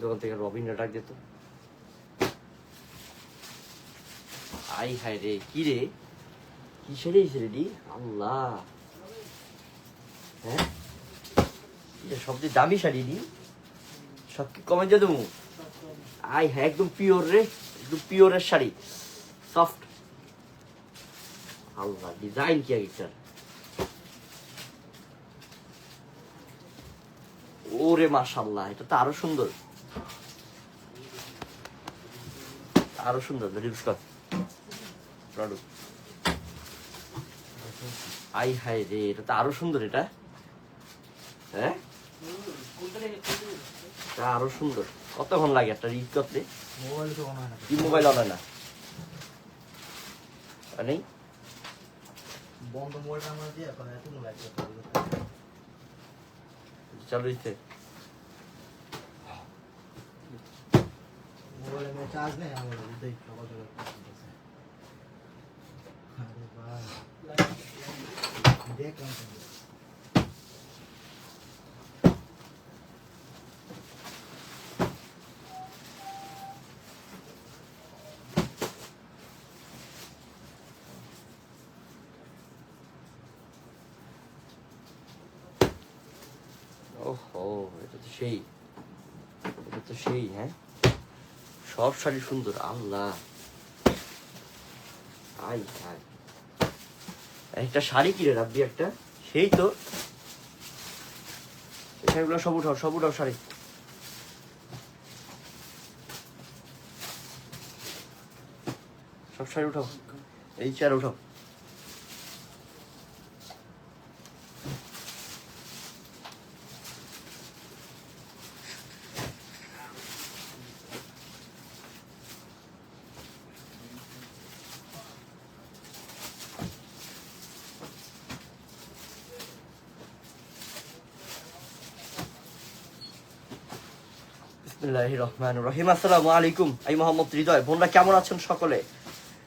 দোকান থেকে ডাক দিত। আই হাই রে, কি রে? কি শাড়ি এসে রেডি আল্লাহ। হ্যাঁ? এটা সবচেয়ে দামি শাড়ি নি। সব কি কমে যা দেবো আই হ্যাঁ একদম পিওর রে, একদম পিওরের শাড়ি। সফট আল্লাহ ডিজাইন কি আগেটার ওরে মাশাল্লাহ এটা তো আরও সুন্দর। আরও সুন্দর রিলস কর প্রডাক্ট আই হাই রে এটা তো আরও সুন্দর এটা। হ্যাঁ? এটা আরও সুন্দর। কতক্ষণ লাগে একটা রিড করতে মোবাইল তো অন হয় না। কি মোবাইল অন হয় না? নেই? বন্ধ মোবাইলটা আমরা দিয়ে এখন এত মোবাইল করতে হবে চালু দিতে মোবাইলে মেয়ে চার্জ নেই আমার ওটাই সকাল সকাল করতেছে। আরে বাহ। দেখলাম তো। ওহো এটা তো সেই তো সেই হ্যাঁ? সব শাড়ি সুন্দর, আল্লাহ। I I. একটা শাড়ি কিনে রাখবি একটা, সেই তো। শাড়িগুলো সব উঠাও সব উঠাও শাড়ি। সব শাড়ি উঠাও, এই চেয়ার উঠাও। বিসমিল্লাহির রহমানির রহিম আসসালামু আলাইকুম মোহাম্মদ হৃদয়। বোনরা, কেমন আছেন সকলে?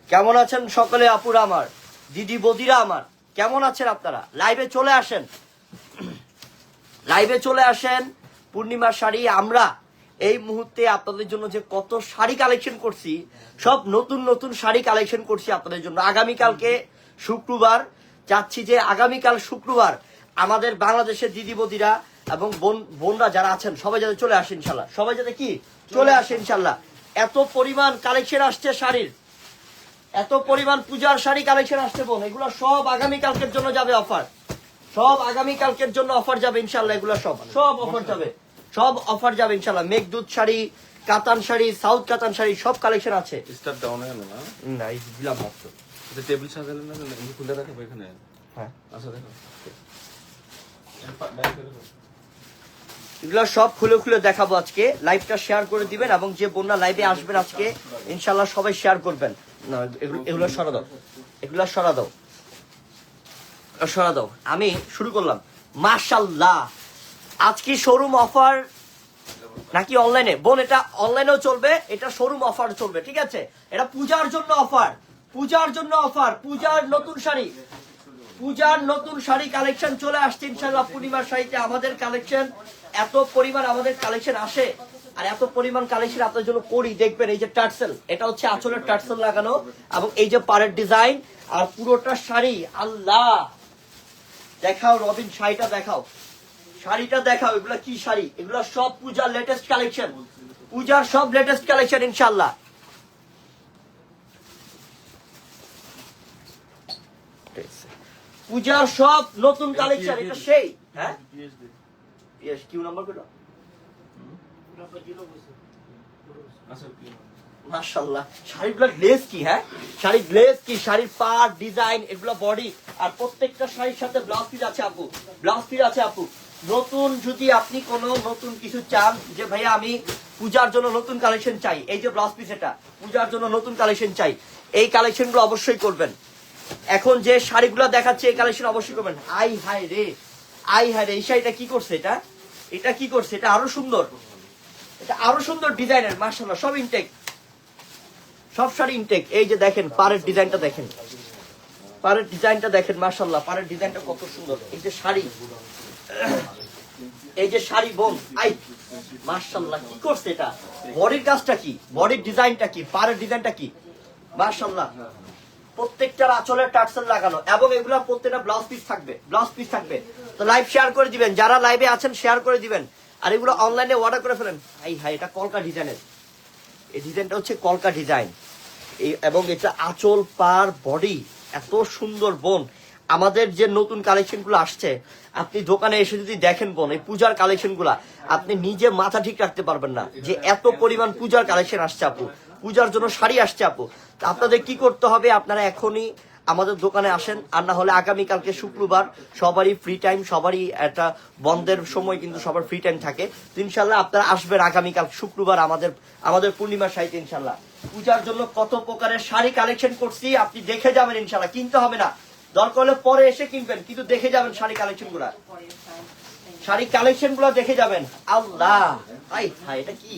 কেমন আছেন সকলে আপুরা আমার, দিদি বদিরা আমার? কেমন আছেন আপনারা? লাইভে চলে আসেন। লাইভে চলে আসেন। পূর্ণিমার শাড়ি, আমরা এই মুহূর্তে আপনাদের জন্য যে কত শাড়ি কালেকশন করছি, সব নতুন নতুন শাড়ি কালেকশন করছি আপনাদের জন্য। আগামীকালকে শুক্রবার চাচ্ছি যে আগামীকাল শুক্রবার আমাদের বাংলাদেশের দিদি বদিরা এবং বোন বোনরা যারা আছেন সবাই যাতে চলে আসে ইনশাল্লাহ। সবাই যাতে কি? চলে আসে ইনশাল্লাহ। এত পরিমাণ কালেকশন আসছে শাড়ির। এত পরিমাণ পূজার শাড়ি কালেকশন আসছে বোন। এগুলো সব আগামীকালকের জন্য যাবে অফার সব আগামীকালকের জন্য অফার যাবে ইনশাল্লাহ এগুলো সব। সব অফার যাবে। সব অফার যাবে ইনশাল্লাহ। মেঘদূত শাড়ি কাতান শাড়ি সাউথ কাতান শাড়ি সব কালেকশন আছে। স্টার ডাউন গেল না? না এই দিলাম মাত্র। এটা টেবিল সাজালে না? খুলে রাখাবো এখানে। হ্যাঁ। আচ্ছা দেখো এর পা- বাইরে করে দাও। এগুলো সব খুলে খুলে দেখাবো আজকে। লাইভটা শেয়ার করে দিবেন এবং যে বন্যা লাইভে আসবেন আজকে ইনশাল্লাহ সবাই শেয়ার করবেন। এগুলো সরা দাও। এগুলো সরা দাও। সরা দাও। আমি শুরু করলাম। মাশাল্লাহ আজকে শোরুম অফার নাকি অনলাইনে বোন, এটা অনলাইনেও চলবে, এটা শোরুম অফার চলবে, ঠিক আছে? এটা পূজার জন্য অফার পূজার জন্য অফার পূজার নতুন শাড়ি। পূজার নতুন শাড়ি কালেকশন চলে আসছে ইনশাল্লাহ পূর্ণিমার শাড়িতে। আমাদের কালেকশন এত পরিমাণ আমাদের কালেকশন আসে আর এত পরিমাণ কালেকশন আপনার জন্য করি দেখবেন এই যে টার্সেল এটা হচ্ছে আঁচলের টার্সেল লাগানো এবং এই যে পাড়ের ডিজাইন আর পুরোটা শাড়ি আল্লাহ! দেখাও রবিন শাড়িটা দেখাও। শাড়িটা দেখাও এগুলা কি শাড়ি? এগুলো সব পূজার লেটেস্ট কালেকশন পূজার সব লেটেস্ট কালেকশন ইনশাল্লাহ পূজার সব নতুন কালেকশন এটা সেই হ্যাঁ? ইয়েস কিউ নাম্বার কত আচ্ছা শাড়িগুলোর গ্লেজ কি হ্যাঁ? শাড়ির গ্লেজ কি শাড়ির পার ডিজাইন এগুলো বডি আর প্রত্যেকটা শাড়ির সাথে ব্লাউজ পিস আছে আপু ব্লাউজ পিস আছে আপু। নতুন যদি আপনি কোনো নতুন কিছু চান যে ভাইয়া আমি পূজার জন্য নতুন কালেকশন চাই এই যে ব্লাউজ পিস এটা পূজার জন্য নতুন কালেকশন চাই এই কালেকশনগুলো অবশ্যই করবেন। এখন যে শাড়িগুলো দেখাচ্ছে এই কালেকশন অবশ্যই করবেন। আই হাই রে আই হাই রে এই শাড়িটা কি করছে এটা? এটা কি করছে? এটা আরও সুন্দর। এটা আরও সুন্দর ডিজাইনের মার্শাল্লাহ সব ইনটেক সব শাড়ি ইনটেক এই যে দেখেন, পাড়ের ডিজাইনটা দেখেন। পাড়ের ডিজাইনটা দেখেন মাশাল্লাহ পাড়ের ডিজাইনটা কত সুন্দর। এই যে শাড়ি, এই যে শাড়ি বোন, আই মাশাল্লাহ কি করছে এটা? বডির কাজটা কি? বডির ডিজাইনটা কি? পাড়ের ডিজাইনটা কি? মাশাল্লাহ প্রত্যেকটার আঁচলের টার্সেল লাগানো এবং এগুলা প্রত্যেকটা ব্লাউজ পিস থাকবে ব্লাউজ পিস থাকবে। তো লাইভ শেয়ার করে দিবেন, যারা লাইভে আছেন শেয়ার করে দিবেন। আর এগুলো অনলাইনে অর্ডার করে ফেলেন। হাই হাই, এটা কলকা ডিজাইনের। এই ডিজাইনটা হচ্ছে কলকা ডিজাইন। এই এবং এটা আঁচল পার বডি এত সুন্দর বোন। আমাদের যে নতুন কালেকশনগুলো আসছে, আপনি দোকানে এসে যদি দেখেন বোন, এই পূজার কালেকশনগুলা, আপনি নিজে মাথা ঠিক রাখতে পারবেন না। যে এত পরিমাণ পূজার কালেকশন আসছে আপু। পূজার জন্য শাড়ি আসছে আপু। আপনাদের কি করতে হবে? আপনারা এখনই আমাদের দোকানে আসেন। আর না হলে আগামীকালকে শুক্রবার সবারই ফ্রি টাইম সবারই একটা বন্ধের সময় কিন্তু সবার ফ্রি টাইম থাকে। ইনশাল্লাহ আপনারা আসবেন আগামীকাল শুক্রবার আমাদের আমাদের পূর্ণিমা সাইতে ইনশাল্লাহ। পূজার জন্য কত প্রকারের শাড়ি কালেকশন করছি, আপনি দেখে যাবেন ইনশাল্লাহ। কিনতে হবে না। দরকার হলে পরে এসে কিনবেন, কিন্তু দেখে যাবেন শাড়ি কালেকশনগুলা। শাড়ি কালেকশনগুলো দেখে যাবেন। আল্লাহ! এটা কি?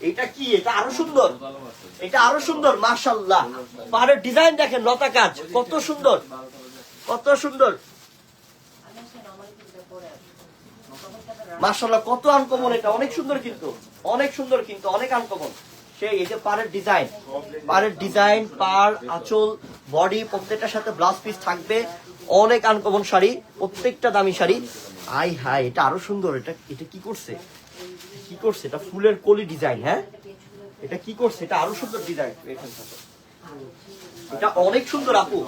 এটা কি? এটা আরও সুন্দর। এটা আরও সুন্দর মাশাল্লাহ পাহাড়ের ডিজাইন দেখেন, লতা কাজ। কত সুন্দর। কত সুন্দর। মাশাল্লাহ কত আনকমন এটা। অনেক সুন্দর কিন্তু। অনেক সুন্দর কিন্তু, অনেক আনকমন সেই, এই যে পাড়ের ডিজাইন। পাড়ের ডিজাইন পার আঁচল, বডি, প্রত্যেকটার সাথে ব্লাউজ পিস থাকবে। অনেক আনকমন শাড়ি, প্রত্যেকটা দামি শাড়ি। আই হাই, এটা আরও সুন্দর। এটা এটা কি করছে? কি করছে? এটা ফুলের কলি ডিজাইন হ্যাঁ? এটা কি করছে? এটা আরও সুন্দর ডিজাইন এটা অনেক সুন্দর, আপু।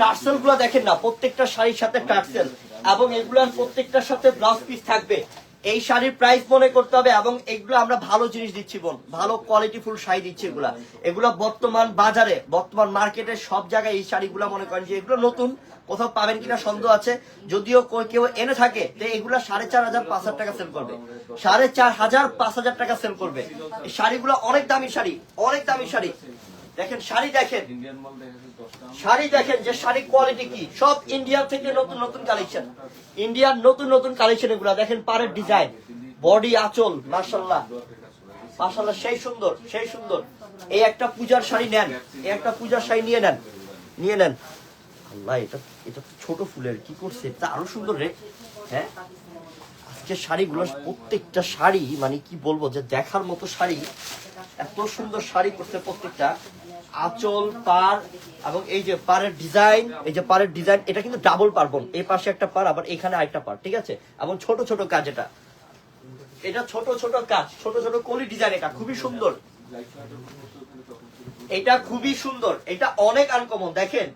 টার্সেলগুলা দেখেন না, প্রত্যেকটা শাড়ির সাথে টার্সেল এবং এগুলার প্রত্যেকটার সাথে ব্লাউজ পিস থাকবে। এই শাড়ির প্রাইস মনে করতে হবে এবং এগুলো আমরা ভালো জিনিস দিচ্ছি বোন। ভালো কোয়ালিটি ফুল শাড়ি দিচ্ছি এগুলা। এগুলো বর্তমান বাজারে, বর্তমান মার্কেটে সব জায়গায় এই শাড়িগুলো মনে করেন যে এগুলো নতুন, কোথাও পাবেন কিনা সন্দেহ আছে। যদিও কেউ এনে থাকে এগুলো সাড়ে চার হাজার, পাঁচ হাজার টাকা সেল করবে। সাড়ে চার হাজার, পাঁচ হাজার টাকা সেল করবে। এই শাড়িগুলো অনেক দামি শাড়ি, অনেক দামি শাড়ি। দেখেন শাড়ি দেখেন। শাড়ি দেখেন যে শাড়ি কোয়ালিটি কি। সব ইন্ডিয়া থেকে নতুন নতুন কালেকশন ইন্ডিয়ার নতুন নতুন কালেকশন এগুলা। দেখেন পাড়ের ডিজাইন বডি আঁচল মার্শাল্লাহ মার্শাল্লাহ সেই সুন্দর সেই সুন্দর। এই একটা পূজার শাড়ি নেন। এই একটা পূজার শাড়ি নিয়ে নেন। নিয়ে নেন। আল্লাহ, এটা এটা তো ছোট ফুলের। কি করছে? এটা আরও সুন্দর রে। হ্যাঁ? আজকে শাড়িগুলো, প্রত্যেকটা শাড়ি মানে কি বলব, যে দেখার মতো শাড়ি, এত সুন্দর শাড়ি করছে প্রত্যেকটা। আঁচল পার এবং এই যে পাড়ের ডিজাইন, এই যে পারের ডিজাইন, এটা কিন্তু ডাবল পারবন এই পাশে একটা পার আবার এখানে আরেকটা পার ঠিক আছে? এবং ছোট ছোট কাজ এটা। এটা ছোট ছোট কাজ, ছোট ছোট কলি ডিজাইন এটা, খুবই সুন্দর। এটা খুবই সুন্দর, এটা অনেক আনকমন দেখেন?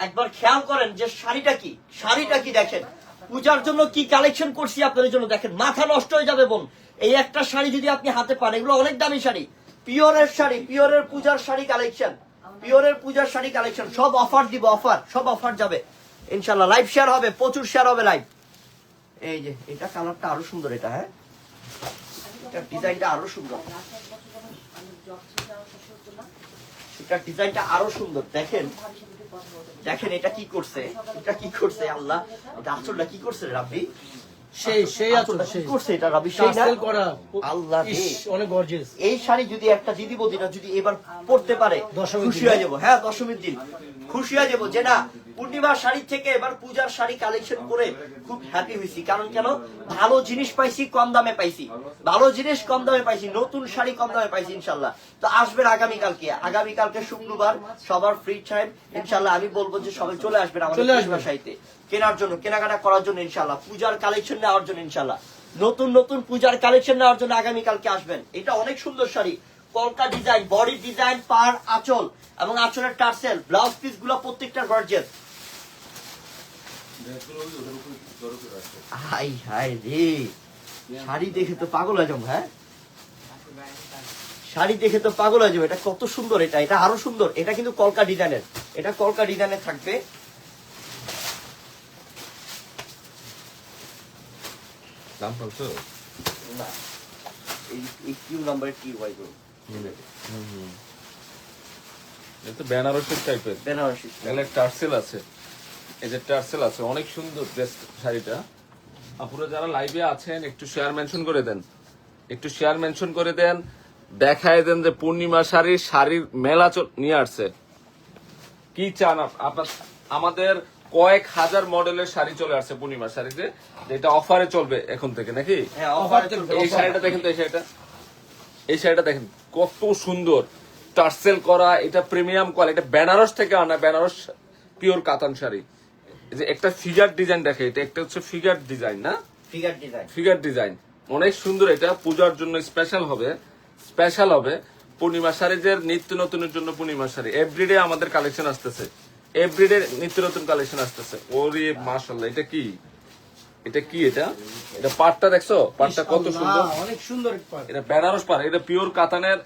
একবার খেয়াল করেন যে শাড়িটা কি শাড়িটা কি দেখেন? পূজার জন্য কি কালেকশন করছি আপনাদের জন্য? দেখেন, মাথা নষ্ট হয়ে যাবে বোন। এই একটা শাড়ি যদি আপনি হাতে পান, এগুলো অনেক দামি শাড়ি। পিওরের শাড়ি, পিওরের পূজার শাড়ি কালেকশন পিওরের পূজার শাড়ি কালেকশন সব অফার দিব অফার সব অফার যাবে। ইনশাল্লাহ লাইভ শেয়ার হবে, প্রচুর শেয়ার হবে লাইভ এই যে, এটা কালারটা আরও সুন্দর এটা হ্যাঁ? এটা ডিজাইনটা আরও সুন্দর। এটা ডিজাইনটা আরও সুন্দর, দেখেন। দেখেন এটা কি করছে, এটা কি করছে, আল্লাহ। এটা আঁচলটা কি করছে রাব্বি? সেই সেই আছে আঁচলটা কি সেই। করছে এটা রাব্বি সেই না? করা। আল্লাহ অনেক গর্জিয়াস এই শাড়ি যদি একটা দিদি বদিনা যদি এবার পড়তে পারে খুশি হয়ে যাব। হ্যাঁ দশমীর দিন। খুশি হয়ে যাব যে না পূর্ণিমার শাড়ি থেকে এবার পূজার শাড়ি কালেকশন করে খুব হ্যাপি হয়েছি। কারণ কেন? ভালো জিনিস পাইছি কম দামে পাইছি। ভালো জিনিস কম দামে পাইছি নতুন শাড়ি কম দামে পাইছি ইনশাল্লাহ। তো আসবেন আগামীকালকে। আগামীকালকে শুক্রবার সবার ফ্রি টাইম ইনশাল্লাহ আমি বলব যে সবাই চলে আসবেন আমাদের। শাড়িতে। কেনার জন্য কেনাকাটা করার জন্য ইনশাল্লাহ। পূজার কালেকশন নেওয়ার জন্য ইনশাল্লাহ। নতুন নতুন পূজার কালেকশন নেওয়ার জন্য আগামীকালকে আসবেন। এটা অনেক সুন্দর শাড়ি। কলকা ডিজাইন বডি ডিজাইন পার আঁচল এবং আঁচলের টার্সেল ব্লাউজ পিসগুলো প্রত্যেকটা গর্জেস হাই হাই রে। শাড়ি দেখে তো পাগল হয়ে যাব হ্যাঁ? শাড়ি দেখে তো পাগল হয়ে যাবে এটা কত সুন্দর এটা এটা আরও সুন্দর। এটা কিন্তু কলকা ডিজাইনের এটা কলকা ডিজাইনের থাকবে। দাম বলছো না। এই কিউ নাম্বারের কি ওয়াই গো এটা বেনারসের টাইপের বেনারসি এখানে টার্সেল আছে। এই যে টার্সেল আছে অনেক সুন্দর ড্রেস শাড়িটা। আপুরা যারা লাইভে আছেন একটু শেয়ার মেনশন করে দেন। একটু শেয়ার মেনশন করে দেন দেখায় দেন যে পূর্ণিমা শাড়ি শাড়ির মেলা নিয়ে আসছে। কি চান আপনার আমাদের কয়েক হাজার মডেলের শাড়ি চলে আসছে পূর্ণিমার শাড়িতে যেটা অফারে চলবে এখন থেকে নাকি? হ্যাঁ অফার চলবে এই শাড়িটা দেখেন তো এই শাড়িটা। এই শাড়িটা দেখেন কত সুন্দর। টার্সেল করা এটা প্রিমিয়াম কোয়ালিটি এটা বেনারস থেকে আনা বেনারস পিওর কাতান শাড়ি। যে একটা ফিগার ডিজাইন দেখে এটা একটা হচ্ছে ফিগার ডিজাইন না? ফিগার ডিজাইন ফিগার ডিজাইন অনেক সুন্দর এটা পূজার জন্য স্পেশাল হবে স্পেশাল হবে। পূর্ণিমা শাড়িদের নিত্য নতুনের জন্য পূর্ণিমা শাড়ি এভরিডে আমাদের কালেকশন আসতেছে। এভরিডে নিত্য নতুন কালেকশন আসতেছে। ওরে মাশাল্লাহ এটা কি? এটা কি এটা? এটা পাটটা দেখছ? পাটটা কত সুন্দর। অনেক সুন্দর এটা বেনারস পার এটা পিওর কাতানের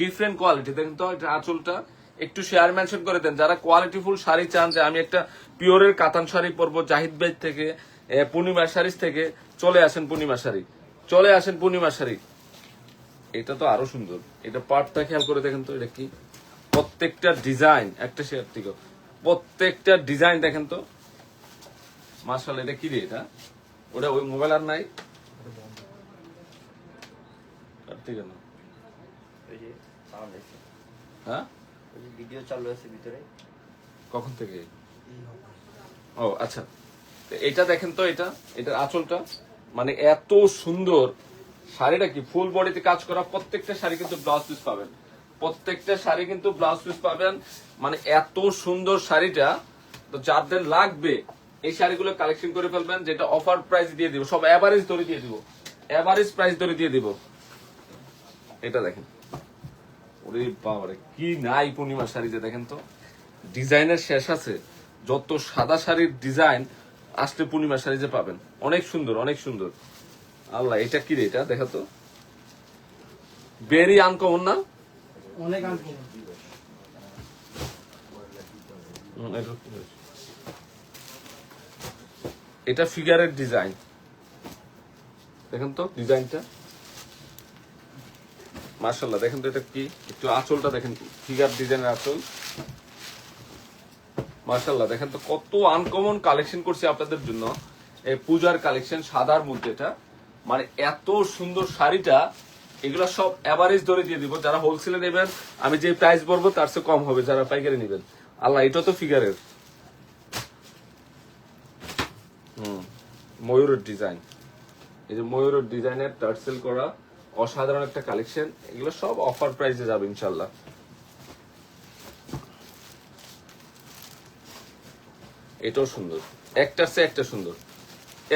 ডিফারেন্ট কোয়ালিটি দেখেন তো এটা আঁচলটা। একটু শেয়ার মেনশন করে দেন যারা কোয়ালিটিফুল শাড়ি চান যে আমি একটা পিওরের কাতান শাড়ি পরবো জাহিদ বেদ থেকে পূর্ণিমা শাড়িজ থেকে চলে আসেন পূর্ণিমা শাড়ি। চলে আসেন পূর্ণিমা শাড়ি। এটা তো আরও সুন্দর। এটা পার্টটা খেয়াল করে দেখেন তো এটা কি? প্রত্যেকটা ডিজাইন একটা শেয়ার থেকে প্রত্যেকটা ডিজাইন দেখেন তো। মার্শাল এটা কি রে এটা? ওটা ওই মোবাইল আর নাই? কাটতে কেন হ্যাঁ? ভিডিও চালু আছে ভিতরে। কখন থেকে? ও আচ্ছা। এটা দেখেন তো এটা এটার আঁচলটা। মানে এত সুন্দর। শাড়িটা কি? ফুল বডিতে কাজ করা প্রত্যেকটা শাড়ি কিন্তু ব্লাউজ পিস পাবেন। প্রত্যেকটা শাড়ি কিন্তু ব্লাউজ পিস পাবেন। মানে এত সুন্দর শাড়িটা। তো যাদের লাগবে এই শাড়িগুলো কালেকশন করে ফেলবেন যেটা অফার প্রাইস দিয়ে দিব। সব এভারেজ ধরে দিয়ে দিব। এভারেজ প্রাইস ধরে দিয়ে দিব। এটা দেখেন। ওরে বাবারে কি নাই পূর্ণিমা শাড়িতে দেখেন তো। ডিজাইনের শেষ আছে। যত সাদা শাড়ির ডিজাইন আসলে পূর্ণিমা শাড়ি যে পাবেন। অনেক সুন্দর অনেক সুন্দর। আল্লাহ এটা কি রে এটা? দেখা তো। বেরি আনকমন না? অনেক আনকমন হুম, এটা- এটা ফিগারের ডিজাইন দেখেন তো ডিজাইনটা মার্শাল্লাহ দেখেন তো এটা কি? একটু আঁচলটা দেখেন ফিগার ডিজাইনের আঁচল। মার্শাল্লাহ দেখেন তো কত আনকমন কালেকশন করছি আপনাদের জন্য। এই পূজার কালেকশন সাদার মধ্যে এটা। মানে এত সুন্দর শাড়িটা, এগুলো সব অ্যাভারেজ ধরে দিয়ে দিব। যারা হোলসেলে নেবেন, আমি যে প্রাইস বলব, তার চেয়ে কম হবে, যারা পাইকারি নেবেন। আল্লাহ, এটা তো ফিগারের হুম ময়ূরের ডিজাইন এই যে ময়ূরের ডিজাইনের টার্সেল করা অসাধারণ একটা কালেকশন এগুলো সব অফার প্রাইসে যাবে ইনশাল্লাহ। এটাও সুন্দর। একটার চেয়ে একটা সুন্দর।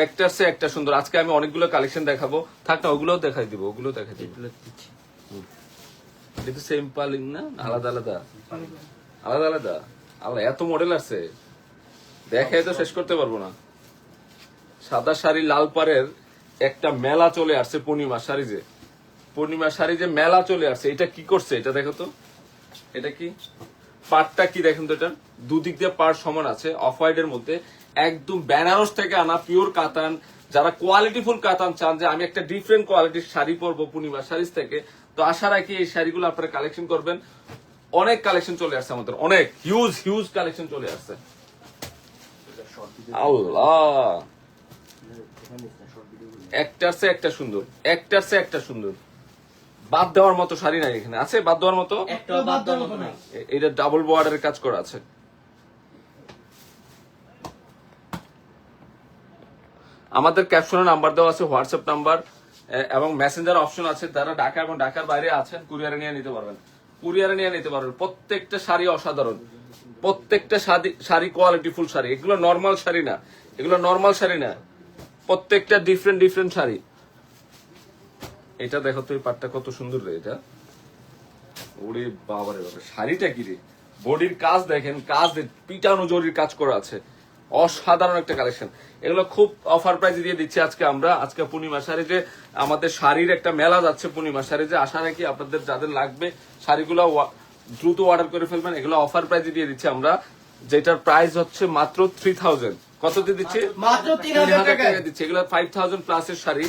একটার চেয়ে একটা সুন্দর। আজকে আমি অনেকগুলো কালেকশন দেখাবো। থাক না ওগুলোও দেখাই দিব ওগুলো দেখাই দিব। এগুলো দিচ্ছি। এটা তো সেম পালিং না? আলাদা আলাদা? আলাদা আলাদা? আলাদা এত মডেল আছে। দেখাই তো শেষ করতে পারব না। সাদা শাড়ি লাল পাড়ের একটা মেলা চলে আসছে পূর্ণিমা শাড়ি যে। পূর্ণিমা শাড়ি যে মেলা চলে আসছে, এটা কি করছে? এটা দেখো তো। এটা কি? পাটটা কি দেখেন তো এটা? দুদিক দিয়ে পাট সমান আছে অফ হোয়াইট এর মধ্যে। একদম বেনারস থেকে আনা পিওর কাতান। যারা কোয়ালিটিফুল কাতান চান যে আমি একটা ডিফারেন্ট কোয়ালিটির শাড়ি পরবো পূর্ণিমা শাড়িজ থেকে, তো আশা রাখি এই শাড়িগুলো আপনারা কালেকশন করবেন। অনেক কালেকশন চলে আসছে আমাদের, অনেক। হিউজ হিউজ কালেকশন চলে আসছে। আল্লাহ! একটার চেয়ে একটা সুন্দর। একটার চেয়ে একটা সুন্দর। বাদ দেওয়ার মতো শাড়ি নাই এখানে। আছে? বাদ দেওয়ার মতো? এটা ডাবল বর্ডারের কাজ করা আছে। আমাদের ক্যাপশনে নাম্বার দেওয়া আছে হোয়াটসঅ্যাপ নাম্বার এবং মেসেঞ্জার অপশন আছে। যারা ঢাকা এবং ঢাকার বাইরে আছেন কুরিয়ারে নিয়ে নিতে পারবেন। কুরিয়ারে নিয়ে নিতে পারবেন। প্রত্যেকটা শাড়ি অসাধারণ। প্রত্যেকটা শাড়ি শাড়ি কোয়ালিটি ফুল শাড়ি। এগুলো নর্মাল শাড়ি না। এগুলো নর্মাল শাড়ি না। প্রত্যেকটা ডিফারেন্ট ডিফারেন্ট শাড়ি। এটা দেখো তো এই পাটটা কত সুন্দর রে এটা। ওরে বাবারে বাবা শাড়িটা কি রে? বডির কাজ দেখেন, কাজ পিটানো জরির কাজ করা আছে। অসাধারণ একটা কালেকশন এগুলো খুব অফার প্রাইজে দিয়ে দিচ্ছি আজকে আমরা। আজকে পূর্ণিমা শাড়ি যে আমাদের শাড়ির একটা মেলা যাচ্ছে পূর্ণিমা শাড়ি যে, আশা রাখি আপনাদের যাদের লাগবে শাড়িগুলো দ্রুত অর্ডার করে ফেলবেন। এগুলো অফার প্রাইজে দিয়ে দিচ্ছি আমরা, যেটার প্রাইস হচ্ছে মাত্র থ্রি থাউজেন্ড কত দিয়ে দিচ্ছি? মাত্র তিন তিন হাজার হাজার টাকা দিচ্ছি। এগুলো ফাইভ থাউজেন্ড প্লাসের শাড়ি।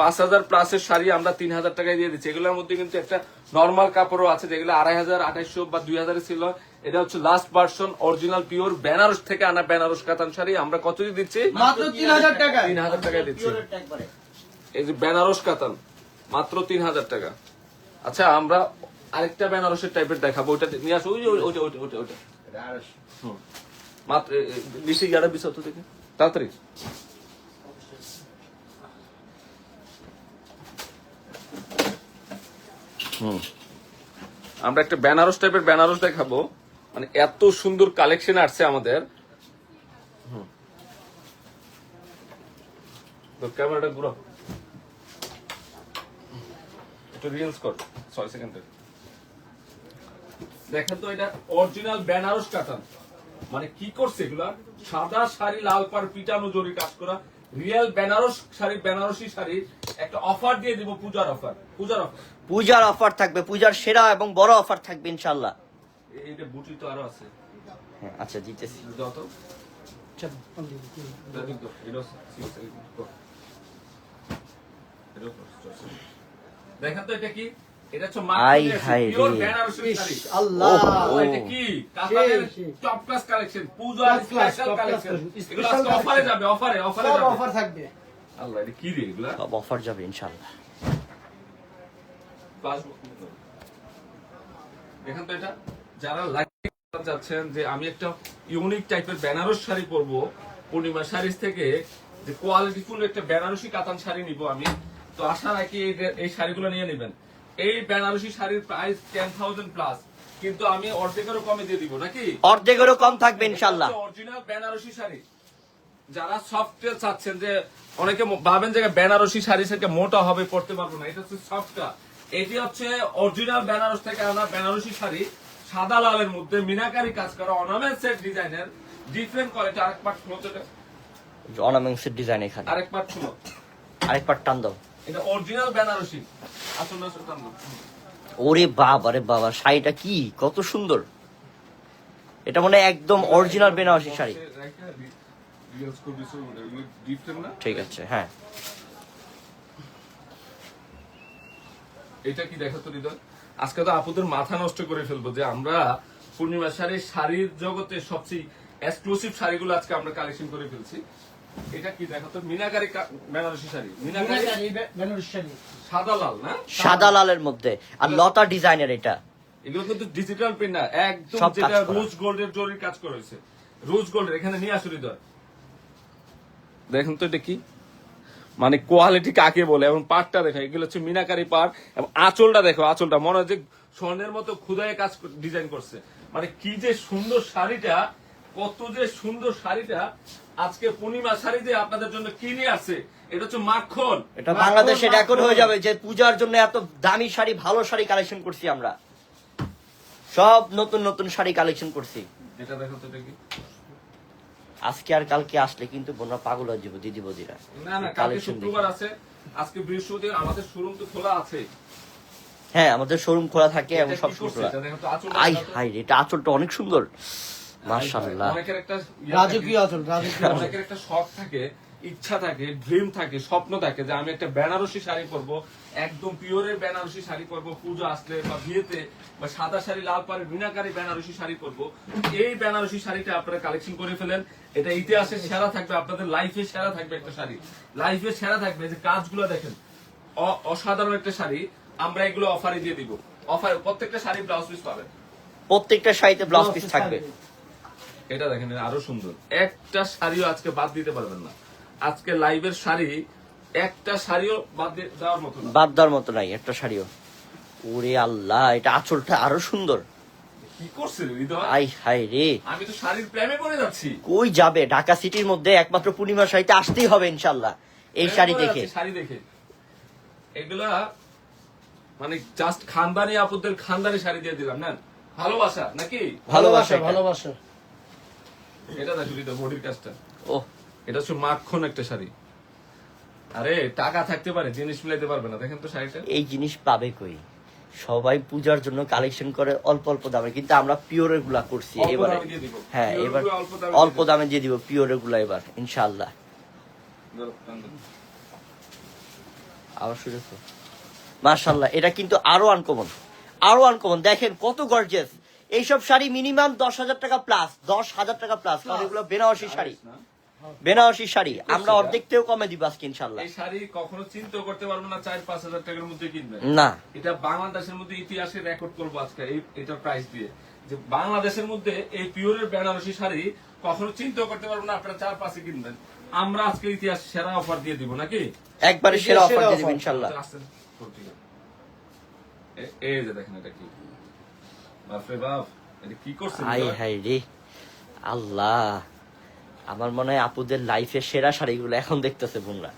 পাঁচ হাজার প্লাসের শাড়ি আমরা তিন হাজার টাকায় দিয়ে দিচ্ছি। এগুলোর মধ্যে কিন্তু একটা নর্মাল কাপড়ও আছে যেগুলো আড়াই হাজার আঠাইশো বা দুই হাজারে ছিল। এটা হচ্ছে last version original pure Banaras থেকে আনা বেনারস কাতান শাড়ি। আমরা কত দিয়ে দিচ্ছি? মাত্র তিন হাজার টাকায়। তিন হাজার টাকায় দিচ্ছি। এই যে বেনারস কাতান মাত্র তিন হাজার টাকা। আচ্ছা আমরা আরেকটা বেনারসের টাইপের দেখাবো। ওইটা নিয়ে আসো। ওই যে ওইটা ওইটা ওইটা। ওইটা হুম। মাত্র এ, এ, নিচে ইয়ারা বিছাও তো দেখে তাড়াতাড়ি। হুম। আমরা একটা বেনারস টাইপের বেনারস দেখাবো। মানে এত সুন্দর কালেকশন আসছে আমাদের। হুম। তো ক্যামেরাটা ঘুরো একটু রিলস কর ছয় সেকেন্ডের দেখেন তো এটা অরিজিনাল বেনারস কাতান। মানে কি করছে এগুলা? সাদা শাড়ি লাল পার পিটানো জরি কাজ করা। রিয়েল বেনারস শাড়ি বেনারসি শাড়ি একটা অফার দিয়ে দিব পূজার অফার পূজার অফার পূজার অফার থাকবে পূজার সেরা এবং বড় অফার থাকবে ইনশাল্লাহ এইটা বুটি তো আরও আছে। হ্যাঁ আচ্ছা দিতেছি। দাও তো। চল। দেখেন তো এটা কি? এটা হচ্ছে আই হাই রে। বেনারসি ইস, শাড়ি। আল্লাহ। এটা কি? কাতানের সেই, সেই। টপ ক্লাস কালেকশন পূজার স্পেশাল কালেকশন এগুলো অফারে যাবে অফারে অফারে যাবে। অফার থাকবে। আল্লাহ এটা কি রে এগুলা? সব অফার যাবে ইনশাল্লাহ দেখেন তো এটা যারা লাইক চাচ্ছেন যে আমি একটা ইউনিক টাইপের বেনারস শাড়ি পরবো পূর্ণিমা শাড়ি থেকে যে কোয়ালিটিফুল একটা বেনারসি কাতান শাড়ি নিব আমি তো আশা রাখি এই- এই শাড়িগুলো নিয়ে নেবেন। এই বেনারসি শাড়ির প্রাইস টেন থাউজেন্ড প্লাস কিন্তু আমি অর্ধেকেরও কমে দিয়ে দিব নাকি? অর্ধেকেরও কম থাকবে ইনশাল্লাহ অরিজিনাল বেনারসি শাড়ি। যারা সফটওয়্যার চাচ্ছেন যে অনেকে ভাবেন যে বেনারসি শাড়ি থেকে মোটা হবে পড়তে পারব না এটা হচ্ছে সফটওয়্যার এটি হচ্ছে অরিজিনাল বেনারস থেকে আনা বেনারসি শাড়ি সাদা লালের মধ্যে মিনাকারি কাজ করা অর্নামেন্ট সেট ডিজাইনের ডিফারেন্ট কোয়ালিটি আরেক পার্ট শুনো তো এটা। অর্নামেন্টসের ডিজাইন এখানে। আরেক পার্ট শুনো। আরেক পার্ট টান দাও। এটা অরিজিনাল বেনারসি আসুন ওরে বাবা রে বাবা শাড়িটা কি? কত সুন্দর। এটা মনে একদম অরিজিনাল বেনারসি শাড়ি। ঠিক আছে হ্যাঁ। এটা কি দেখো তো হৃদয়? আজকে তো আপুদের মাথা নষ্ট করে ফেলব যে আমরা পূর্ণিমা শাড়ির শাড়ির জগতে সবচেয়ে এক্সক্লুসিভ শাড়িগুলো আজকে আমরা কালেকশন করে ফেলছি। এটা কি দেখো তো মিনাকারি বেনারসি শাড়ি। মিনাকারি বেনারসি শাড়ি। সাদা লাল না? সাদা লালের মধ্যে। আর লতা ডিজাইনের এটা। এগুলো কিন্তু ডিজিটাল প্রিন্ট না একদম যেটা রোজ গোল্ডের জরির কাজ করা হয়েছে। রোজ গোল্ডের এখানে নিয়ে আসো হৃদয়। দেখেন তো এটা কি? মানে কোয়ালিটি কাকে বলে? এবং পাটটা দেখো এগুলো হচ্ছে মিনাকারি পাট। এবং আঁচলটা দেখো আঁচলটা মনে হয় যে স্বর্ণের মতো খুদায় কাজ ডিজাইন করছে। মানে কি যে সুন্দর শাড়িটা কত যে সুন্দর শাড়িটা। আজকে পূর্ণিমা শাড়ি যে আপনাদের জন্য কিনে আছে এটা হচ্ছে মাখন। এটা বাংলাদেশে রেকর্ড হয়ে যাবে যে পূজার জন্য এত দামি শাড়ি ভালো শাড়ি কালেকশন করছি আমরা। সব নতুন নতুন শাড়ি কালেকশন করছি। এটা দেখো তো কি? আজকে আর কালকে আসলে কিন্তু বোনরা পাগল হয়ে যাব দিদি বদিরা না না কালকে শুক্রবার আছে আজকে বৃহস্পতিবার আমাদের শোরুম তো খোলা আছে। হ্যাঁ আমাদের শোরুম খোলা থাকে এবং সব সময় খোলা। দেখো আই হাই এটা আঁচলটা অনেক সুন্দর। মার্শাল্লাহ অনেকের একটা রাজকীয় আচল রাজকীয় অনেকের একটা শখ থাকে ইচ্ছা থাকে ড্রিম থাকে স্বপ্ন থাকে যে আমি একটা বেনারসি শাড়ি পরবো একদম পিওরের বেনারসি শাড়ি পরবো পুজো আসলে বা বিয়েতে বা সাদা শাড়ি লাল পাড়ের মিনাকারি বেনারসি শাড়ি পরবো। এই বেনারসি শাড়িটা আপনারা কালেকশন করে ফেলেন। এটা ইতিহাসে সেরা থাকবে আপনাদের লাইফে সেরা থাকবে একটা শাড়ি। লাইফে সেরা থাকবে এই যে কাজগুলো দেখেন অ- অসাধারণ একটা শাড়ি আমরা এগুলো অফারে দিয়ে দিব। অফার প্রত্যেকটা শাড়ি ব্লাউজ পিস পাবেন। প্রত্যেকটা শাড়িতে ব্লাউজ পিস থাকবে। এটা দেখেন আরও সুন্দর। একটা শাড়িও আজকে বাদ দিতে পারবেন না। আজকে লাইভের শাড়ি একটা শাড়িও বাদ দেওয়ার মতো না। বাদ দেওয়ার মতো নাই একটা শাড়িও। ওরে আল্লাহ এটা আঁচলটা আরও সুন্দর। কি করছে আই হাই রে। আমি তো শাড়ির প্রেমে পড়ে যাচ্ছি। কই যাবে? ঢাকা সিটির মধ্যে একমাত্র পূর্ণিমা শাড়িতে আসতেই হবে ইনশাল্লাহ এই শাড়ি দেখে। শাড়ি দেখে। এগুলা মানে জাস্ট খানদানি আপুদের খানদানি শাড়ি দিয়ে দিলাম না ভালোবাসা নাকি? ভালোবাসা ভালোবাসা। এটা। বডির কাজটা। ও। এটা হচ্ছে মাখন একটা শাড়ি। আরে টাকা থাকতে পারে জিনিস মিলাইতে পারবে না। দেখেন তো শাড়িটা। এই জিনিস পাবে কই? সবাই পূজার জন্য কালেকশন করে অল্প অল্প দামে। কিন্তু আমরা পিওরেরগুলা করছি এবারে। হ্যাঁ এবার অল্প দামে দিয়ে দিব। দিব পিওরেরগুলা এবার ইনশাআল্লাহ। আবার শুরু মার্শাল্লাহ এটা কিন্তু আরও আনকমন আরও আনকমন দেখেন কত গর্জেস এইসব শাড়ি মিনিমাম দশ হাজার টাকা প্লাস দশ হাজার টাকা প্লাস কারণ এগুলো বেনারসি শাড়ি। বেনারসি শাড়ি। আমরা অর্ধেক থেকেও কমে দিব আজকে ইনশাল্লাহ এই শাড়ি কখনো চিন্তা করতে পারব না চার পাঁচ হাজার টাকার মধ্যে কিনবে। না। এটা বাংলাদেশের মধ্যে ইতিহাসে রেকর্ড করব আজকে এই এটার প্রাইস দিয়ে। যে বাংলাদেশের মধ্যে এই পিওরের বেনারসি শাড়ি কখনো চিন্তা করতে পারব না আপনারা চার পাঁচে কিনবেন। আমরা আজকে ইতিহাস সেরা অফার দিয়ে দিব নাকি? একবারে সেরা অফার দিয়ে offer। ইনশাল্লাহ। এ- এই যে দেখেন এটা কি। বাপরে বাপ এটা কি করছে হাই হাই রে। আল্লাহ আমার মনে হয় আপুদের লাইফের সেরা শাড়িগুলো এখন দেখতেছে বোনরা।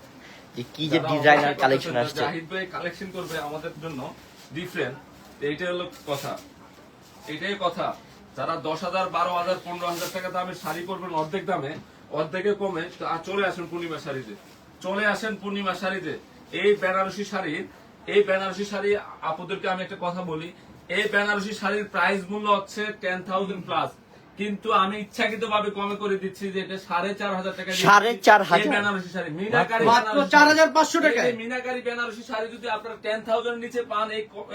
যে কি যে ডিজাইনার কালেকশন আসছে। জাহিদ ভাই কালেকশন করবে আমাদের জন্য ডিফারেন্ট এইটাই হলো কথা। এটাই কথা। যারা দশ হাজার বারো হাজার পনেরো হাজার টাকা দামের শাড়ি করবেন অর্ধেক দামে অর্ধেকে কমে আর চলে আসেন পূর্ণিমা শাড়িতে। চলে আসেন পূর্ণিমা শাড়িতে। এই বেনারসি শাড়ির এই বেনারসি শাড়ি আপনাদেরকে আমি একটা কথা বলি এই বেনারসি শাড়ির প্রাইস মূল্য হচ্ছে টেন থাউজেন্ড প্লাস কিন্তু আমি ইচ্ছাকৃত ভাবে কমে করে দিচ্ছি যে এটা সাড়ে চার হাজার টাকা সাড়ে চার হাজার? বেনারসি শাড়ি মিনাকারি মাত্র চার হাজার পাঁচশো? এই মিনাকারি বেনারসি শাড়ি যদি আপনার টেন থাউজেন্ড নিচে পান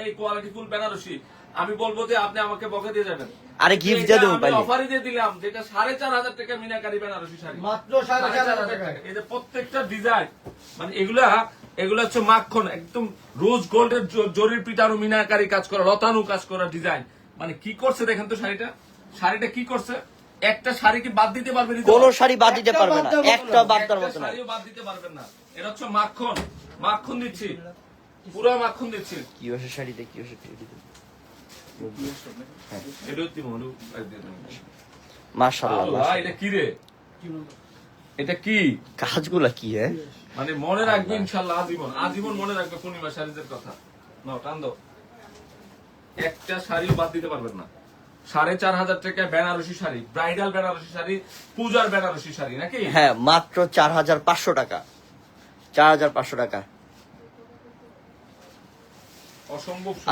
এই কোয়ালিটি ফুল বেনারসি আমি বলব যে আপনি আমাকে বকে দিয়ে যাবেন আরে gift দিয়ে দেবো পাইলে। অফারই দিয়ে দিলাম যেটা সাড়ে চার হাজার টাকা মিনাকারি বেনারসি শাড়ি মাত্র সাড়ে চার হাজার টাকায়। এই যে প্রত্যেকটা ডিজাইন মানে এগুলা এগুলা হচ্ছে মাখন একদম রোজ গোল্ডের জরির পিটানো মিনাকারি কাজ করা লতানু কাজ করা ডিজাইন মানে কি করছে দেখেন তো শাড়িটা? শাড়িটা কি করছে? একটা শাড়ি কি বাদ দিতে পারবেন কোন শাড়ি বাদ দিতে একটা পারবে না। একটা বাদ দেওয়ার মতো না। বাদ দিতে পারবেন না। এটা হচ্ছে মাখন। মাখন দিচ্ছি। পুরো মাখন দিচ্ছি। কি বসে শাড়িতে কি বসে এটা হচ্ছে মনু মাশাআল্লাহ আল্লাহ এটা কি রে? এটা কি? কাজগুলা কি হ্যাঁ? মানে মনে রাখবে ইনশাল্লাহ আজীবন আজীবন মনে রাখবে পূর্ণিমা শাড়িদের কথা। নাও টান দাও। একটা শাড়িও বাদ দিতে পারবেন না। সাড়ে চার হাজার টাকা বেনারসি শাড়ি ব্রাইডাল বেনারসি শাড়ি পূজার বেনারসি শাড়ি নাকি? হ্যাঁ মাত্র চার হাজার পাঁচশো টাকা। চার হাজার পাঁচশো টাকা।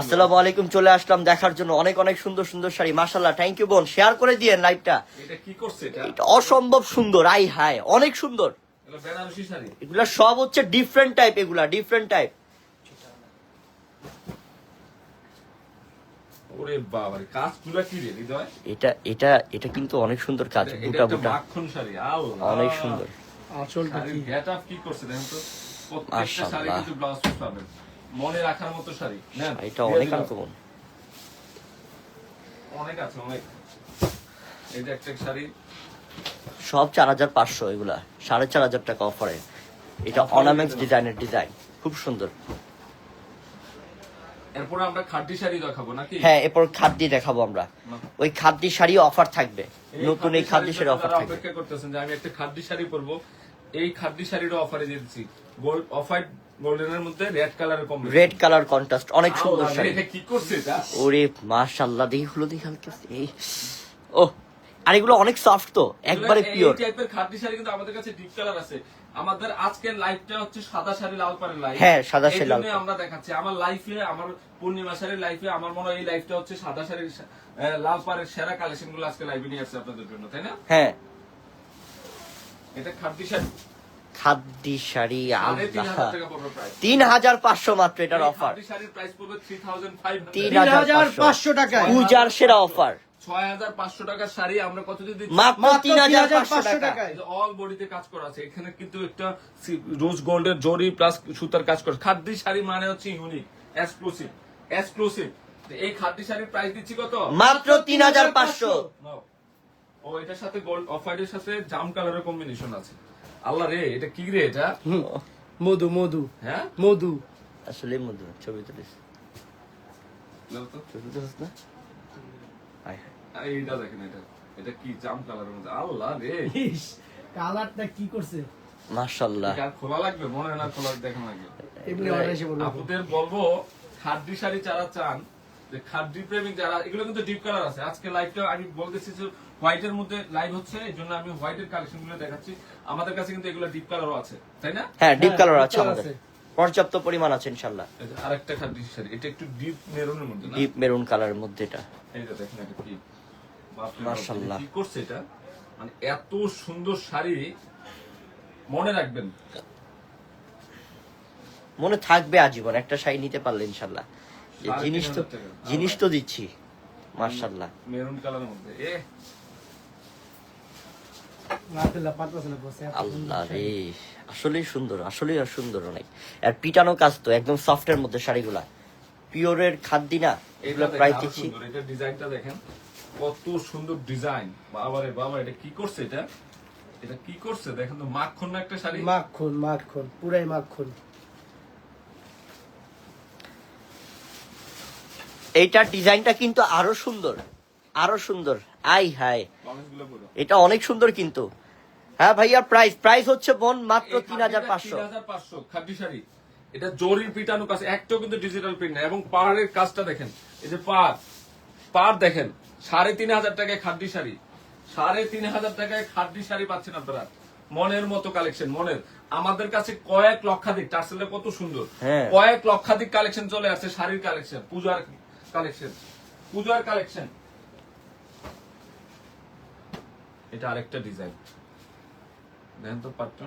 আসসালামু আলাইকুম চলে আসলাম দেখার জন্য। অনেক অনেক সুন্দর সুন্দর শাড়ি মাশাল্লাহ থ্যাংক ইউ বোন শেয়ার করে দিয়েন লাইভটা এটা কি করছে এটা? এটা অসম্ভব সুন্দর আই হায় অনেক সুন্দর। এটা এগুলা সব হচ্ছে ডিফারেন্ট টাইপ এগুলা ডিফারেন্ট টাইপ এটা এটা এটা কিন্তু অনেক সুন্দর কাজ বুটা বুটা অনেক সুন্দর। আঁচলটা কি? গেট আপ কি করছে দেখেন তো? প্রত্যেকটা শাড়ি কিন্তু ব্লাউজ পাবেন। মনে রাখার মতো শাড়ি। নেন এটা অনেক দিলাম। আনকমন। অনেক আছে অনেক। এই যে একটা শাড়ি। সব চার হাজার পাঁচশো এগুলা সাড়ে চার হাজার টাকা অফারে এটা অর্নামেন্টস ডিজাইনের ডিজাইন খুব সুন্দর। এরপরে আমরা খাদ্য শাড়ি দেখাবো নাকি? হ্যাঁ এরপর খাদ্যি দেখাবো আমরা। ওই খাদ্যি শাড়ি অফার থাকবে। নতুন এই খাদ্যি শাড়ি অফার থাকবে। অপেক্ষা করতেছেন যে আমি একটা খাদ্য শাড়ি পরবো। এই খাদ্য শাড়িটা অফারে দিচ্ছি। গোল্ড অফ হোয়াইট গোল্ডেনের মধ্যে রেড কালারের রেড কালার কন্ট্রাস্ট অনেক সুন্দর শাড়ি। কি করছে এটা? ওরে মাশাল্লাহ দেখি হলো দেখি হালকা এই। ও আর এগুলো অনেক সফট তো একবারে এই টাইপের খাদ্য শাড়ি কিন্তু আমাদের কাছে ডিপ কালার আছে। আমাদের আজকের লাইফটা হচ্ছে সাদা শাড়ি লাল পাড়ের লাইফ হ্যাঁ, সাদা শাড়ি, লাল আমরা দেখাচ্ছি আমার লাইফে আমার পূর্ণিমা শাড়ির লাইফে আমার মনে হয় এই লাইফটা হচ্ছে সাদা শাড়ির লাল পাড়ের সেরা কালেকশনগুলো আজকে লাইভে নিয়ে আসছে আপনাদের জন্য তাই না? হ্যাঁ। এটা খাদ্য শাড়ি। খাদ্যি শাড়ি তিন আল্লাহ। হাজার টাকা পাঁচশো মাত্র এটার অফার তিন হাজার পাঁচশো। টাকায়। পূজার সেরা অফার ছয় হাজার পাঁচশো টাকার শাড়ি আমরা কত দিয়ে মাত্র মাত্র তিন হাজার পাঁচশো টাকা। অল বডিতে কাজ করা আছে। এখানে কিন্তু একটা রোজ গোল্ডের জরি প্লাস সুতার কাজ করা। খাদ্য শাড়ি মানে হচ্ছে ইউনিক এক্সক্লুসিভ এক্সক্লুসিভ এই খাদ্য শাড়ির প্রাইস দিচ্ছি কত? মাত্র তিন হাজার পাঁচশো। ও এটার সাথে গোল্ড অফ হোয়াইটের সাথে জাম কালারের কম্বিনেশন আছে। আল্লাহ রে এটা কি রে এটা? মধু মধু। হ্যাঁ? মধু। আসলে মধু ছবি তুলিস। নাও ছবি তুলিস না। আর এইটা দেখেন এটা। এটা কি জাম কালারের মধ্যে? আল্লাহ রে। কালারটা কি করছে? মাশাল্লাহ খোলা লাগবে? মনে হয় না খোলা দেখেন লাগবে এমনি অর্ডার এসে আপনাদের বলব খাদ্য শাড়ি যারা চান যে খাদ্য প্রেমিক যারা এগুলো কিন্তু ডিপ কালার আছে। আজকে লাইভটা আমি বলতেছি যে হোয়াইটের মধ্যে লাইভ হচ্ছে এই জন্য আমি হোয়াইটের কালেকশনগুলো দেখাচ্ছি। আমাদের কাছে কিন্তু এগুলো ডিপ কালারও আছে তাই না? হ্যাঁ ডিপ হ্যাঁ, কালার আছে আমাদের। পর্যাপ্ত পরিমাণ আছে যে আরেকটা খাদ্য শাড়ি এটা একটু ডিপ মেরুনের মধ্যে না? ডিপ মেরুন কালারের মধ্যে এটা। এই যে দেখেন এটা কি মাশাআল্লাহ। কি করছে এটা? মানে এত সুন্দর শাড়ি মনে রাখবেন। মনে থাকবে আজীবন একটা শাড়ি নিতে পারলে ইনশাল্লাহ। যে জিনিস তো জিনিস তো দিচ্ছি মার্শাল্লাহ মেরুন কালারের মধ্যে এ আব্দুল্লাহ পারতেছে না বসে এত আল্লাহ সুন্দর রে। আসলেই সুন্দর আসলেই আর সুন্দর অনেক আর পিটানো কাজ তো একদম সফটের মধ্যে শাড়িগুলা। পিওরের খাদ্যি না এগুলো প্রায় দিচ্ছি সুন্দর। ডিজাইনটা দেখেন। কত সুন্দর ডিজাইন। বাবারে বাবা এটা কি করছে এটা? এটা কি করছে? দেখেন তো মাখন না একটা শাড়ি? মাখন মাখন পুরাই মাখন। এইটার ডিজাইনটা কিন্তু আরও সুন্দর আরও সুন্দর। আই হাই এটা অনেক সুন্দর কিন্তু। হ্যাঁ ভাইয়া প্রাইস প্রাইস হচ্ছে বোন মাত্র তিন হাজার পাঁচশো। 3500 খাদ্য শাড়ি। এটা জরির পিটানো কাজ একটাও কিন্তু ডিজিটাল প্রিন্ট না। এবং পাড়ের কাজটা দেখেন এই যে পাড় পাড় দেখেন সাড়ে তিন হাজার টাকায় খাদ্য শাড়ি। সাড়ে তিন হাজার টাকায় খাদ্য শাড়ি পাচ্ছেন আপনারা। মনের মতো কালেকশন মনের। আমাদের কাছে কয়েক লক্ষাধিক টার্সেলটা কত সুন্দর। হ্যাঁ। কয়েক লক্ষাধিক কালেকশন চলে আসছে শাড়ির কালেকশন পূজার কালেকশন পূজার কালেকশন এটা আরেকটা ডিজাইন দেখেন তো পাটটা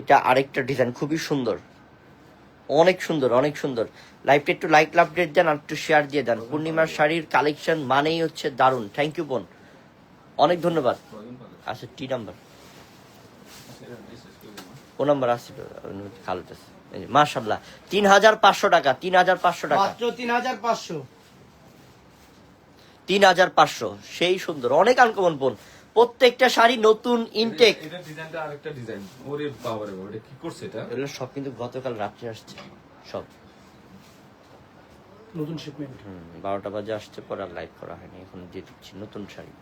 এটা আরেকটা ডিজাইন খুবই সুন্দর। অনেক সুন্দর অনেক সুন্দর। লাইভটা একটু লাইক আপডেট দেন আর একটু শেয়ার দিয়ে দেন। পূর্ণিমার শাড়ির কালেকশন মানেই হচ্ছে দারুণ। থ্যাংক ইউ বোন। অনেক ধন্যবাদ? আচ্ছা টি নাম্বার। ও নাম্বার আছে খালতেছে মাশাল্লাহ তিন হাজার পাঁচশো টাকা তিন হাজার পাঁচশো টাকা। তিন হাজার পাঁচশো। তিন হাজার পাঁচশো। সেই সুন্দর। অনেক আনকমন বোন। প্রত্যেকটা শাড়ি নতুন ইনটেক এটা- ডিজাইনটা আরেকটা ডিজাইন। ওরে এটা কি করছে এটা? এগুলো সব কিন্তু গতকাল রাত্রে আসছে সব। নতুন শিপমেন্ট হুম, বারোটা বাজে আসছে পর আর লাইভ করা হয়নি এখন দিয়ে দিচ্ছি নতুন শাড়ি।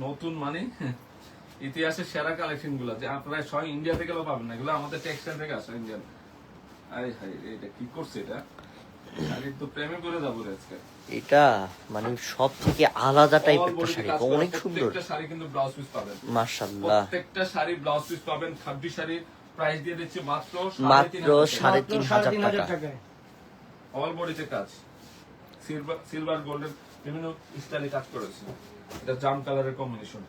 নতুন মানে? ইতিহাসের সেরা কালেকশনগুলো যে আপনারা স্বয়ং ইন্ডিয়া থেকে পাবেন না এগুলো আমাদের টেক্সটাইল থেকে আসে ইন্ডিয়ান আরে হাই এটা কি করছে এটা? এটা মানে সব থেকে আলাদা টাইপের একটা শাড়ি। অনেক সুন্দর। প্রত্যেকটা শাড়ি কিন্তু ব্লাউজ পিস পাবেন। মাশাল্লাহ প্রত্যেকটা শাড়ি ব্লাউজ পিস পাবেন। শাড়ির প্রাইস দিয়ে দিচ্ছি মাত্র মাত্র সাড়ে মাত্র তিন সাড়ে হাজার তিন হাজার টাকা। অল বডিতে কাজ। সিলভার সিলভার গোল্ডেন বিভিন্ন স্টাইলে কাজ করেছে। এটা জাম কালারের কম্বিনেশন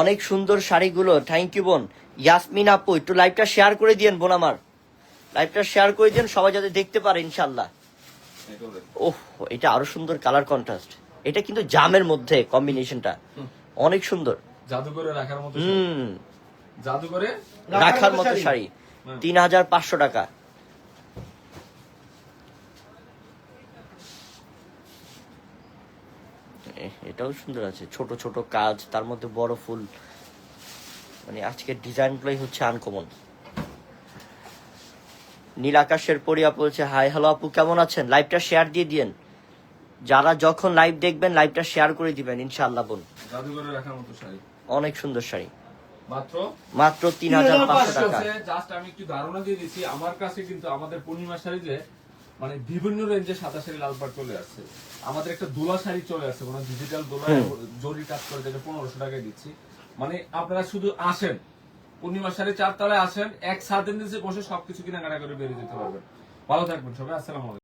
অনেক সুন্দর শাড়িগুলো। থ্যাংক ইউ বোন। ইয়াসমিন আপু একটু লাইভটা শেয়ার করে দিয়েন বোন আমার। লাইভটা শেয়ার করে দিন সবাই যাতে দেখতে পারে ইনশাল্লাহ ওহ এটা আরও সুন্দর কালার কন্ট্রাস্ট এটা কিন্তু জামের মধ্যে কম্বিনেশনটা অনেক সুন্দর। জাদু করে রাখার মতো। হুম। জাদু করে রাখার মতো শাড়ি। তিন হাজার পাঁচশো টাকা। এটাও সুন্দর আছে। ছোট ছোট কাজ তার মধ্যে বড় ফুল। মানে আজকের ডিজাইনগুলোই হচ্ছে আনকমন নীল আকাশের পরিয়া বলছে হাই হ্যালো আপু কেমন আছেন? লাইভটা শেয়ার দিয়ে দিয়েন। যারা যখন লাইভ দেখবেন লাইভটা শেয়ার করে দিবেন ইনশাআল্লাহ বোন জাদু রাখার মতো শাড়ি। অনেক সুন্দর শাড়ি। মাত্র? মাত্র তিন হাজার পাঁচশো টাকা। জাস্ট আমি একটু ধারণা দিয়ে দিচ্ছি আমার কাছে কিন্তু আমাদের পূর্ণিমা শাড়িতে মানে বিভিন্ন রেঞ্জে সাদা শাড়ি লাল পাট চলে আসছে। আমাদের একটা দোলা শাড়ি চলে আসছে কোনো ডিজিটাল দোলা জরি কাজ করে যেটা পনেরোশো টাকায় দিচ্ছি। মানে আপনারা শুধু আসেন পূর্ণিমা শাড়ি চারতলায় আসেন, এক দিন নিচে বসে সবকিছু কিনা কাটা করে বেরিয়ে যেতে পারবেন। ভালো থাকবেন সবাই, আসসালামু